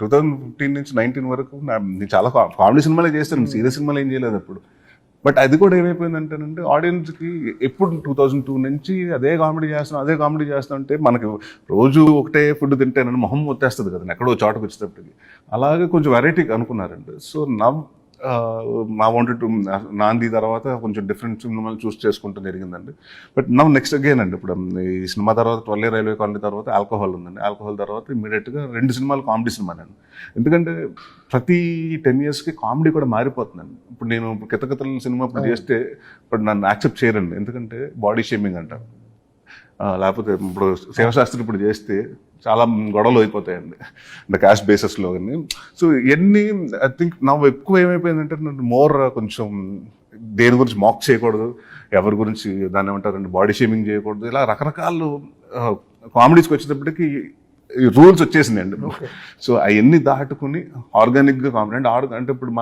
Two thousand fifteen నుంచి nineteen వరకు నేను చాలా కామెడీ సినిమాలే చేస్తాను సీరియస్ సినిమాలు ఏం చేయలేదు అప్పుడు. బట్ అది కూడా ఏమైపోయిందంటేనంటే ఆడియన్స్కి ఎప్పుడు టూ థౌజండ్ టూ నుంచి అదే కామెడీ చేస్తున్నాం అదే కామెడీ చేస్తున్నాం అంటే మనకి రోజు ఒకటే ఫుడ్ తింటేనని మొహం వచ్చేస్తుంది కదా ఎక్కడో చోటకు వచ్చేటప్పటికి అలాగే కొంచెం వెరైటీ అనుకున్నారండి సో నవ్ మా వాంటెడ్ టు నాంది తర్వాత కొంచెం డిఫరెంట్ సినిమాలు చూస్ చేసుకుంటూ జరిగిందండి. బట్ నవ్ నెక్స్ట్ అగైన్ అండి ఇప్పుడు ఈ సినిమా తర్వాత ట్వెల్వ్ రైల్వే కాలనీ తర్వాత ఆల్కహాల్ ఉందండి. ఆల్కహాల్ తర్వాత ఇమీడియట్గా రెండు సినిమాలు కామెడీ సినిమానండి ఎందుకంటే ప్రతి టెన్ ఇయర్స్కి కామెడీ కూడా మారిపోతుందండి. ఇప్పుడు నేను కితకితల సినిమా ఇప్పుడు చేస్తే ఇప్పుడు నన్ను యాక్సెప్ట్ చేయరండి. ఎందుకంటే బాడీ షేమింగ్ అంటారు. లేకపోతే ఇప్పుడు శివశాస్త్రి ఇప్పుడు చేస్తే చాలా గొడవలు అయిపోతాయండి. అంటే క్యాష్ బేసిస్లో కానీ. సో ఇవన్నీ ఐ థింక్ నా ఎక్కువ ఏమైపోయిందంటే నన్ను మోర్ కొంచెం దేని గురించి మాక్ చేయకూడదు ఎవరి గురించి దాన్ని ఏమంటారండి బాడీ షేమింగ్ చేయకూడదు ఇలా రకరకాలు కామెడీస్కి వచ్చేటప్పటికి రూల్స్ వచ్చేసినాయండి. సో అవన్నీ దాటుకుని ఆర్గానిక్గా కామెడీ అంటే ఆర్గా అంటే ఇప్పుడు